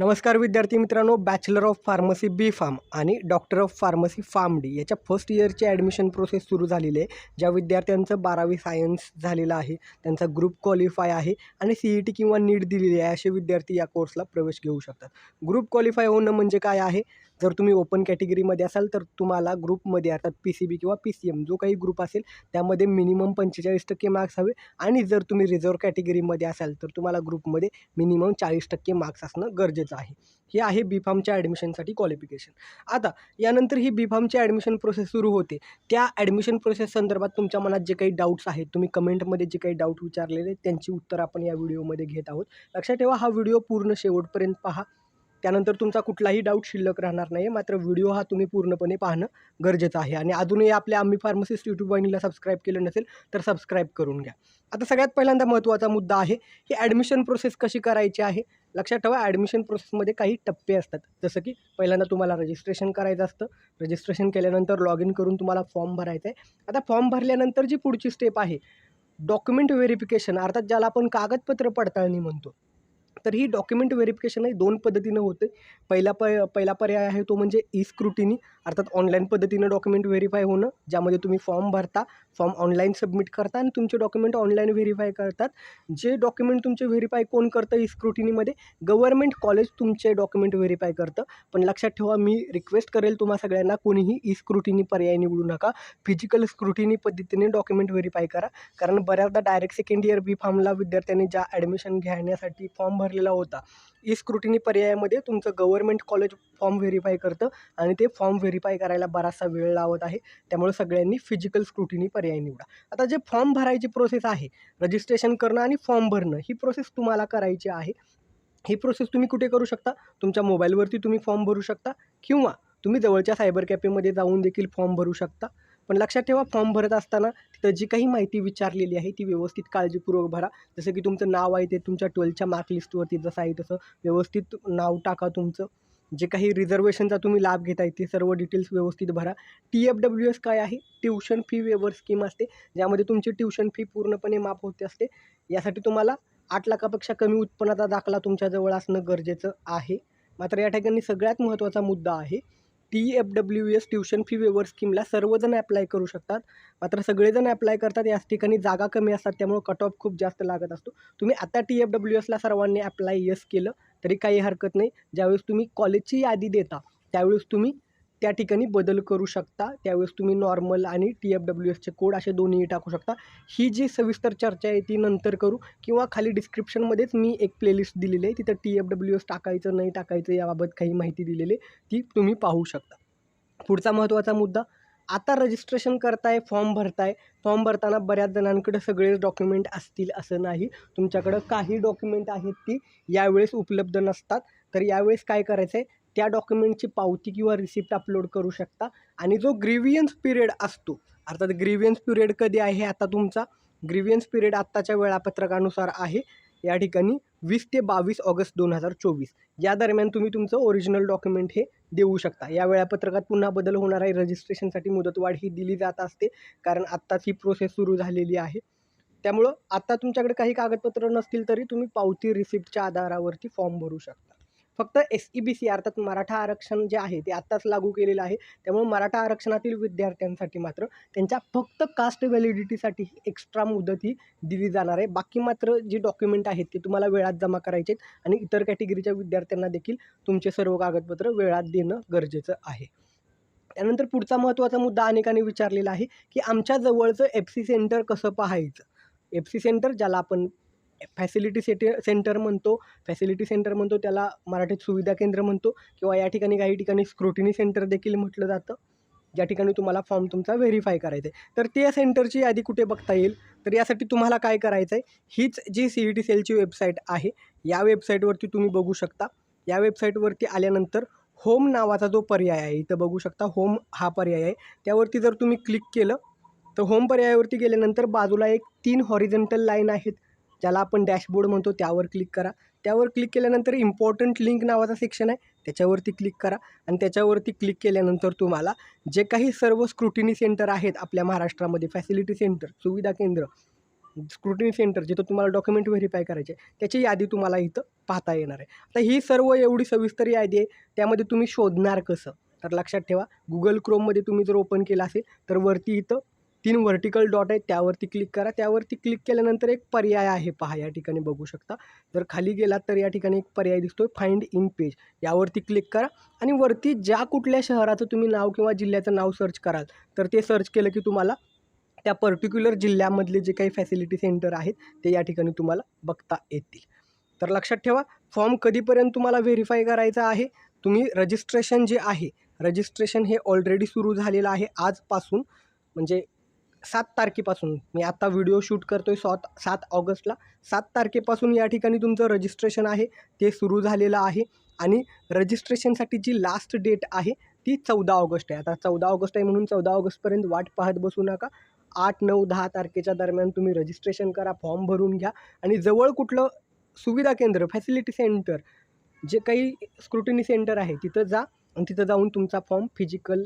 नमस्कार विद्यार्थी मित्रांनो bachelor of pharmacy B pharm आणि doctor of pharmacy pharm D याच्या फर्स्ट इयरची ॲडमिशन प्रोसेस सुरू झालेली आहे ज्या विद्यार्थ्यांचं बारावी सायन्स झालेलं आहे त्यांचा ग्रुप क्वालिफाय आहे आणि सी ई टी किंवा नीट दिलेली आहे असे विद्यार्थी या कोर्सला प्रवेश घेऊ शकतात. ग्रुप क्वालिफाय होणं म्हणजे काय आहे? जर तुम्ही ओपन कॅटेगरीमध्ये असाल तर तुम्हाला ग्रुपमध्ये अर्थात पी सी बी किंवा पी सी एम जो काही ग्रुप असेल त्यामध्ये मिनिमम पंचेचाळीस टक्के मार्क्स हवे. आणि जर तुम्ही रिझर्व कॅटेगरीमध्ये असाल तर तुम्हाला ग्रुपमध्ये मिनिमम चाळीस टक्के मार्क्स असणं गरजेचं आहे. हे आहे बी फार्मच्या ॲडमिशनसाठी क्वालिफिकेशन आता यानंतर ही बी फार्मची ॲडमिशन प्रोसेस सुरू होते. त्या ॲडमिशन प्रोसेस संदर्भात तुमच्या मनात जे काही डाऊट्स आहेत तुम्ही कमेंटमध्ये जे काही डाऊट विचारलेले त्यांची उत्तर आपण या व्हिडिओमध्ये घेत आहोत. लक्षात ठेवा हा व्हिडिओ पूर्ण शेवटपर्यंत पहा. त्यानंतर तुमचा कुठलाही डाऊट शिल्लक राहणार नाही मात्र व्हिडिओ हा तुम्ही पूर्णपणे पाहणं गरजेचं आहे. आणि अजूनही आपल्या आम्ही फार्मसिस्ट यूट्यूब वाहिनीला सबस्क्राईब केलं नसेल तर सबस्क्राईब करून घ्या. आता सगळ्यात पहिल्यांदा महत्त्वाचा मुद्दा आहे की ॲडमिशन प्रोसेस कशी करायची आहे? लक्षात ठेवा ॲडमिशन प्रोसेसमध्ये काही टप्पे असतात. जसं की पहिल्यांदा तुम्हाला रजिस्ट्रेशन करायचं असतं. रजिस्ट्रेशन केल्यानंतर लॉग इन करून तुम्हाला फॉर्म भरायचा आहे आता फॉर्म भरल्यानंतर जी पुढची स्टेप आहे डॉक्युमेंट व्हेरिफिकेशन अर्थात ज्याला आपण कागदपत्र पडताळणी म्हणतो. तर ही डॉक्युमेंट व्हेरिफिकेशन आहे दोन पद्धतीनं होते पहिला प पहिला पर्याय आहे तो म्हणजे ई स्क्रुटिनी अर्थात ऑनलाईन पद्धतीनं डॉक्युमेंट व्हेरीफाय होणं ज्यामध्ये तुम्ही फॉर्म भरता फॉर्म ऑनलाईन सबमिट करता आणि तुमचे डॉक्युमेंट ऑनलाईन व्हेरीफाय करतात. जे डॉक्युमेंट तुमचे व्हेरीफाय कोण करतं ई स्क्रुटिनीमध्ये गव्हर्मेंट कॉलेज तुमचे डॉक्युमेंट व्हेरीफाय करतं. पण लक्षात ठेवा मी रिक्वेस्ट करेल तुम्हा सगळ्यांना कोणीही ई स्क्रुटिनी पर्याय निवडू नका. फिजिकल स्क्रुटिनी पद्धतीने डॉक्युमेंट व्हेरीफाय करा. कारण बऱ्याचदा डायरेक्ट सेकंड इयर बी फॉर्मला विद्यार्थ्यांनी ज्या ॲडमिशन घेण्यासाठी फॉर्म लागलेला होता. ई स्क्रुटिनी पर्यायामध्ये तुमचं गव्हर्मेंट कॉलेज फॉर्म व्हेरीफाय करतं आणि ते फॉर्म व्हेरीफाय करायला बराचसा वेळ लावत आहे. त्यामुळे सगळ्यांनी फिजिकल स्क्रुटिनी पर्याय निवडा. आता जे फॉर्म भरायची प्रोसेस आहे रजिस्ट्रेशन करणं आणि फॉर्म भरणं ही प्रोसेस तुम्हाला करायची आहे. ही प्रोसेस तुम्ही कुठे करू शकता? तुमच्या मोबाईलवरती तुम्ही फॉर्म भरू शकता किंवा तुम्ही जवळच्या सायबर कॅफेमध्ये जाऊन देखील फॉर्म भरू शकता. पण लक्षात ठेवा फॉर्म भरत असताना तिथं जी काही माहिती विचारलेली आहे ती व्यवस्थित काळजीपूर्वक भरा. जसं की तुमचं नाव आहे ते तुमच्या ट्वेल्थच्या मार्क लिस्टवरती जसं आहे तसं व्यवस्थित नाव टाका तुमचं. जे काही रिझर्वेशनचा तुम्ही लाभ घेत आहे ते सर्व डिटेल्स व्यवस्थित भरा. टी एफ डब्ल्यू एस काय आहे? ट्युशन फी वेवर स्कीम असते ज्यामध्ये तुमची ट्युशन फी पूर्णपणे माफ होते असते. यासाठी तुम्हाला आठ लाखापेक्षा कमी उत्पन्नाचा दाखला तुमच्याजवळ असणं गरजेचं आहे. मात्र या ठिकाणी सगळ्यात महत्त्वाचा मुद्दा आहे T F W S tuition fee waiver स्कीमला सर्वजण ॲप्लाय करू शकतात. मात्र सगळेजण ॲप्लाय करतात याच ठिकाणी जागा कमी असतात त्यामुळे कट ऑफ खूप जास्त लागत असतो. तुम्ही आता टी एफ डब्ल्यू एसला सर्वांनी ॲप्लाय यस केलं तरी काही हरकत नाही. ज्यावेळेस तुम्ही कॉलेजची यादी देता त्यावेळेस तुम्ही त्या ठिकाणी बदल करू शकता. त्यावेळेस तुम्ही नॉर्मल आणि टी एफ डब्ल्यू एसचे कोड असे दोन्ही टाकू शकता. ही जी सविस्तर चर्चा आहे ती नंतर करू. किंवा खाली डिस्क्रिप्शनमध्येच मी एक प्लेलिस्ट दिलेली आहे. तिथं टी एफ डब्ल्यू एस टाकायचं नाही टाकायचं याबाबत काही माहिती दिलेली आहे. ती तुम्ही पाहू शकता. पुढचा महत्त्वाचा मुद्दा आता रजिस्ट्रेशन करताय फॉर्म भरताय. फॉर्म भरताना बऱ्याच जणांकडे सगळेच डॉक्युमेंट असतील असं नाही. तुमच्याकडं काही डॉक्युमेंट आहेत ती यावेळेस उपलब्ध नसतात. तर यावेळेस काय करायचं आहे त्या डॉक्युमेंटची पावती किंवा रिसिप्ट अपलोड करू शकता. आणि जो ग्रिव्हियन्स पिरियड असतो अर्थात ग्रिव्हियन्स पिरियड कधी आहे आता तुमचा? ग्रिव्हियन्स पिरियड आत्ताच्या वेळापत्रकानुसार आहे. या ठिकाणी वीस ते बावीस ऑगस्ट दोन हजार चोवीस. या दरम्यान तुम्ही तुमचं ओरिजिनल डॉक्युमेंट हे देऊ शकता. या वेळापत्रकात पुन्हा बदल होणार आहे. रजिस्ट्रेशनसाठी मुदतवाढ ही दिली जात असते. कारण आत्ताच ही प्रोसेस सुरू झालेली आहे. त्यामुळं आत्ता तुमच्याकडे काही कागदपत्र नसतील तरी तुम्ही पावती रिसिप्टच्या आधारावरती फॉर्म भरू शकता. फक्त एस ई बी सी अर्थात मराठा आरक्षण जे आहे ते आत्ताच लागू केलेलं आहे. त्यामुळे मराठा आरक्षणातील विद्यार्थ्यांसाठी मात्र त्यांच्या फक्त कास्ट व्हॅलिडिटीसाठी एक्स्ट्रा मुदत ही दिली जाणार आहे. बाकी मात्र जी डॉक्युमेंट आहेत ते तुम्हाला वेळात जमा करायचे आहेत आणि इतर कॅटेगरीच्या विद्यार्थ्यांना देखील तुमचे सर्व कागदपत्र वेळात देणं गरजेचं आहे. त्यानंतर पुढचा महत्त्वाचा मुद्दा अनेकांनी विचारलेला आहे की आमच्या जवळचं एफ सी सेंटर कसं पाहायचं? एफ सी सेंटर ज्याला आपण फॅसिलिटी सेटे सेंटर म्हणतो फॅसिलिटी सेंटर म्हणतो त्याला मराठीत सुविधा केंद्र म्हणतो किंवा या ठिकाणी काही ठिकाणी स्क्रुटिनी सेंटर देखील म्हटलं जातं ज्या ठिकाणी तुम्हाला फॉर्म तुमचा व्हेरीफाय करायचा आहे. तर त्या सेंटरची यादी कुठे बघता येईल? तर यासाठी तुम्हाला काय करायचं आहे? हीच जी सी ई टी सेलची वेबसाईट आहे या वेबसाईटवरती तुम्ही बघू शकता. या वेबसाईटवरती आल्यानंतर होम नावाचा जो पर्याय आहे इथं बघू शकता होम हा पर्याय आहे. त्यावरती जर तुम्ही क्लिक केलं तर होम पर्यायावरती गेल्यानंतर बाजूला एक तीन हॉरिझेंटल लाईन आहेत. ज्याला आपण डॅशबोर्ड म्हणतो त्यावर क्लिक करा. त्यावर क्लिक केल्यानंतर इम्पॉर्टंट लिंक नावाचा सेक्शन आहे त्याच्यावरती क्लिक करा आणि त्याच्यावरती क्लिक केल्यानंतर तुम्हाला जे काही सर्व स्क्रुटिनी सेंटर आहेत आपल्या महाराष्ट्रामध्ये फॅसिलिटी सेंटर सुविधा केंद्र स्क्रुटिनी सेंटर जिथं तुम्हाला डॉक्युमेंट व्हेरीफाय करायचे आहे त्याची यादी तुम्हाला इथं पाहता येणार आहे. आता ही सर्व एवढी सविस्तर यादी आहे त्यामध्ये तुम्ही शोधणार कसं? तर लक्षात ठेवा गुगल क्रोममध्ये तुम्ही जर ओपन केलं असेल तर वरती इथं तीन व्हर्टिकल डॉट आहेत त्यावरती क्लिक करा. त्यावरती क्लिक केल्यानंतर एक पर्याय आहे पहा या ठिकाणी बघू शकता. जर खाली गेलात तर या ठिकाणी एक पर्याय दिसतोय फाइंड इन पेज यावरती क्लिक करा आणि वरती ज्या कुठल्या शहराचं तुम्ही नाव किंवा जिल्ह्याचं नाव सर्च कराल तर ते सर्च केलं की तुम्हाला त्या पर्टिक्युलर जिल्ह्यामधले जे काही फॅसिलिटी सेंटर आहेत ते या ठिकाणी तुम्हाला बघता येतील. तर लक्षात ठेवा फॉर्म कधीपर्यंत तुम्हाला व्हेरीफाय करायचा आहे? तुम्ही रजिस्ट्रेशन जे आहे रजिस्ट्रेशन हे ऑलरेडी सुरू झालेलं आहे आजपासून म्हणजे सात तारखेपासून. मी आता व्हिडिओ शूट करतो आहे सात सात ऑगस्टला. सात तारखेपासून या ठिकाणी तुमचं रजिस्ट्रेशन आहे. ते सुरू झालेलं आहे. आणि रजिस्ट्रेशनसाठी जी लास्ट डेट आहे ती चौदा ऑगस्ट आहे. आता चौदा ऑगस्ट आहे म्हणून चौदा ऑगस्टपर्यंत वाट पाहत बसू नका. आठ नऊ दहा तारखेच्या दरम्यान तुम्ही रजिस्ट्रेशन करा फॉर्म भरून घ्या. आणि जवळ कुठलं सुविधा केंद्र फॅसिलिटी सेंटर जे काही स्क्रुटिनी सेंटर आहे तिथं जा. आणि तिथं जाऊन तुमचा फॉर्म फिजिकल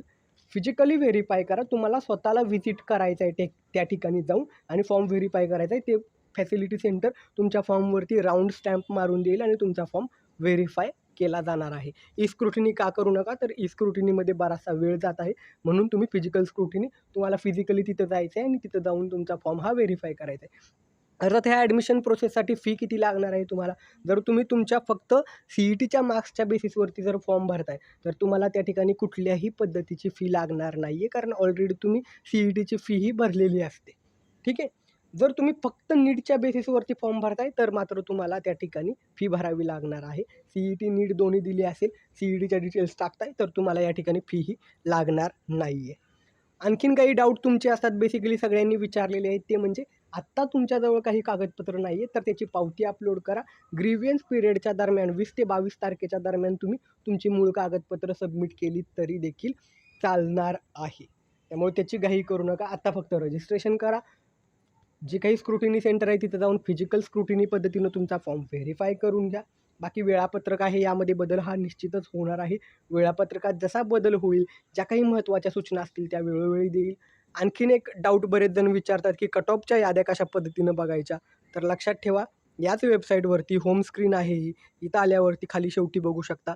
फिजिकली व्हेरीफाय करा. तुम्हाला स्वतःला व्हिजिट करायचं आहे ते त्या ठिकाणी जाऊन आणि फॉर्म व्हेरीफाय करायचा आहे ते फॅसिलिटी सेंटर तुमच्या फॉर्मवरती राऊंड स्टॅम्प मारून देईल आणि तुमचा फॉर्म व्हेरीफाय केला जाणार आहे. ई स्क्रुटिनी का करू नका? तर ई स्क्रुटिनीमध्ये बराचसा वेळ जात आहे. म्हणून तुम्ही फिजिकल स्क्रुटिनी तुम्हाला फिजिकली तिथं जायचं आहे आणि तिथं जाऊन तुमचा फॉर्म हा व्हेरीफाय करायचा आहे अर्थात ह्या ॲडमिशन प्रोसेससाठी फी किती लागणार आहे तुम्हाला? जर तुम्ही तुमच्या फक्त सी ई टीच्या मार्क्सच्या बेसिसवरती जर फॉर्म भरताय तर तुम्हाला त्या ठिकाणी कुठल्याही पद्धतीची फी लागणार नाही आहे कारण ऑलरेडी तुम्ही सी ई टीची फीही भरलेली असते. ठीक आहे? जर तुम्ही फक्त नीटच्या बेसिसवरती फॉर्म भरताय तर मात्र तुम्हाला त्या ठिकाणी फी भरावी लागणार आहे. सी ई टी नीट दोन्ही दिली असेल सी ई टीच्या डिटेल्स टाकताय तर तुम्हाला या ठिकाणी फीही लागणार नाही आहे आणखीन काही डाऊट तुमचे असतात बेसिकली सगळ्यांनी विचारलेले आहेत ते म्हणजे आत्ता तुमच्याजवळ काही कागदपत्र नाही आहे तर त्याची पावती अपलोड करा. ग्रीवियन्स पिरियडच्या दरम्यान वीस ते बावीस तारखेच्या दरम्यान तुम्ही तुमची मूळ कागदपत्र सबमिट केली तरी देखील चालणार आहे. त्यामुळे त्याची घाई करू नका. आत्ता फक्त रजिस्ट्रेशन करा. जे काही स्क्रुटिनी सेंटर आहे तिथं जाऊन फिजिकल स्क्रुटिनी पद्धतीनं तुमचा फॉर्म व्हेरीफाय करून घ्या. बाकी वेळापत्रक आहे यामध्ये बदल हा निश्चितच होणार आहे. वेळापत्रकात जसा बदल होईल ज्या काही महत्त्वाच्या सूचना असतील त्या वेळोवेळी देईल. आणखीन एक डाऊट बरेच जण विचारतात की कट ऑफच्या याद्या कशा पद्धतीनं बघायच्या? तर लक्षात ठेवा याच वेबसाईटवरती होम स्क्रीन आहे ही. इथं आल्यावरती खाली शेवटी बघू शकता.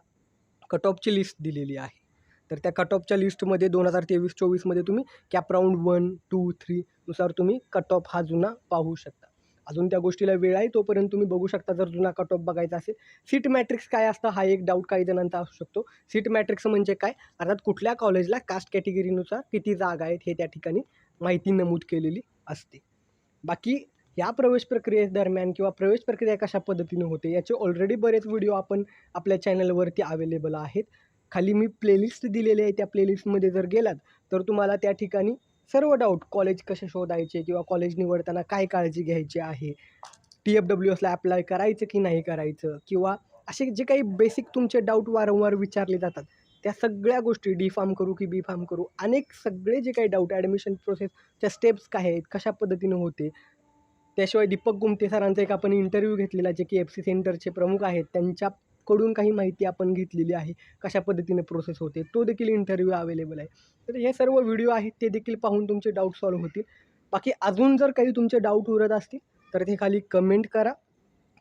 कट ऑफची लिस्ट दिलेली आहे. तर त्या कट ऑफच्या लिस्टमध्ये दोन हजार तेवीस चोवीसमध्ये तुम्ही CAP round one two three नुसार तुम्ही कट ऑफ हा जुना पाहू शकता. अजून त्या गोष्टीला वेळ आहे तोपर्यंत तुम्ही बघू शकता जर जुना कट ऑफ बघायचा असेल. सीट मॅट्रिक्स काय असतं हा एक डाऊट काही जणांचा असू शकतो. सीट मॅट्रिक्स म्हणजे काय? अर्थात कुठल्या कॉलेजला कास्ट कॅटेगरीनुसार किती जागा आहेत हे त्या ठिकाणी माहिती नमूद केलेली असते. बाकी या प्रवेश प्रक्रियेदरम्यान किंवा प्रवेश प्रक्रिया कशा पद्धतीने होते याचे ऑलरेडी बरेच व्हिडिओ आपण आपल्या चॅनलवरती अवेलेबल आहेत. खाली मी प्लेलिस्ट दिलेली आहे त्या प्लेलिस्टमध्ये जर गेलात तर तुम्हाला त्या ठिकाणी सर्व डाऊट कॉलेज कसे शोधायचे किंवा कॉलेज निवडताना काय काळजी घ्यायची आहे? टी एफ डब्ल्यू एसला अप्लाय करायचं की नाही करायचं? किंवा असे जे काही बेसिक तुमचे डाऊट वारंवार विचारले जातात त्या सगळ्या गोष्टी डी फार्म करू की बी फार्म करू अनेक सगळे जे काही डाऊट ॲडमिशन प्रोसेसच्या स्टेप्स काय आहेत कशा पद्धतीनं होते? त्याशिवाय दीपक गुमते सरांचा एक आपण इंटरव्ह्यू घेतलेला जे की एफ सी सेंटरचे प्रमुख आहेत त्यांच्या कडून काही माहिती आपण घेतलेली आहे कशा पद्धतीने प्रोसेस होते तो देखील इंटरव्ह्यू अवेलेबल आहे. तर हे सर्व व्हिडिओ आहेत ते देखील पाहून तुमचे डाऊट सॉल्व्ह होतील. बाकी अजून जर काही तुमचे डाऊट उरत असतील तर ते खाली कमेंट करा.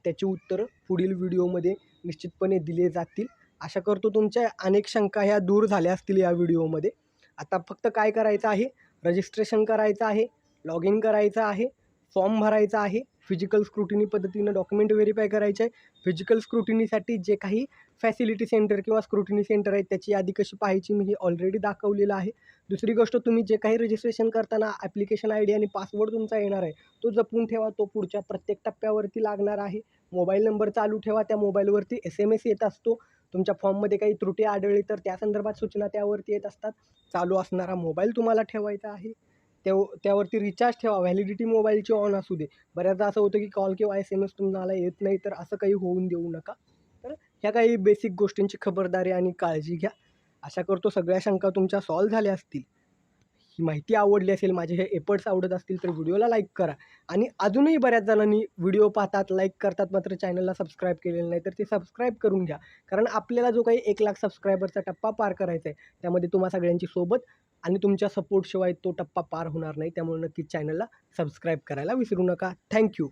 त्याची उत्तरं पुढील व्हिडिओमध्ये निश्चितपणे दिले जातील. आशा करतो तुमच्या अनेक शंका ह्या दूर झाल्या असतील या व्हिडिओमध्ये आता फक्त काय करायचं आहे? रजिस्ट्रेशन करायचं आहे लॉग इन करायचं आहे फॉर्म भरायचा आहे. फिजिकल स्क्रुटिनी पद्धतीनं डॉक्युमेंट व्हेरीफाय करायचे आहे फिजिकल स्क्रुटिनीसाठी जे काही फॅसिलिटी सेंटर किंवा स्क्रुटिनी सेंटर आहेत त्याची यादी कशी पाहायची मी ही ऑलरेडी दाखवलेलं आहे. दुसरी गोष्ट तुम्ही जे काही रजिस्ट्रेशन करताना ॲप्लिकेशन आय डी आणि पासवर्ड तुमचा येणार आहे तो जपून ठेवा. तो पुढच्या प्रत्येक टप्प्यावरती लागणार आहे. मोबाईल नंबर चालू ठेवा. त्या मोबाईलवरती एस एम एस येत असतो. तुमच्या फॉर्ममध्ये काही त्रुटी आढळली तर त्या संदर्भात सूचना त्यावरती येत असतात. चालू असणारा मोबाईल तुम्हाला ठेवायचा आहे. त्या त्यावरती रिचार्ज ठेवा. व्हॅलिडिटी मोबाईलची ऑन असू दे. बऱ्याचदा असं होतं की कॉल किंवा एस एम एस तुम्हाला येत नाही तर असं काही होऊन देऊ नका. तर ह्या काही बेसिक गोष्टींची खबरदारी आणि काळजी घ्या. आशा करतो सगळ्या शंका तुमच्या सॉल्व्ह झाल्या असतील. ही माहिती आवडली असेल माझे हे एफर्ट्स आवडत असतील तर व्हिडिओला लाईक करा. आणि अजूनही बऱ्याच जणांनी व्हिडिओ पाहतात लाईक करतात मात्र चॅनलला सबस्क्राईब केलेलं नाही तर ते सबस्क्राईब करून घ्या. कारण आपल्याला जो काही एक लाख सबस्क्रायबरचा टप्पा पार करायचा आहे त्यामध्ये तुम्हा सगळ्यांची सोबत आणि तुमच्या सपोर्टशिवाय तो टप्पा पार होणार नाही त्यामुळे नक्कीच चॅनलला सबस्क्राईब करायला विसरू नका. थँक्यू.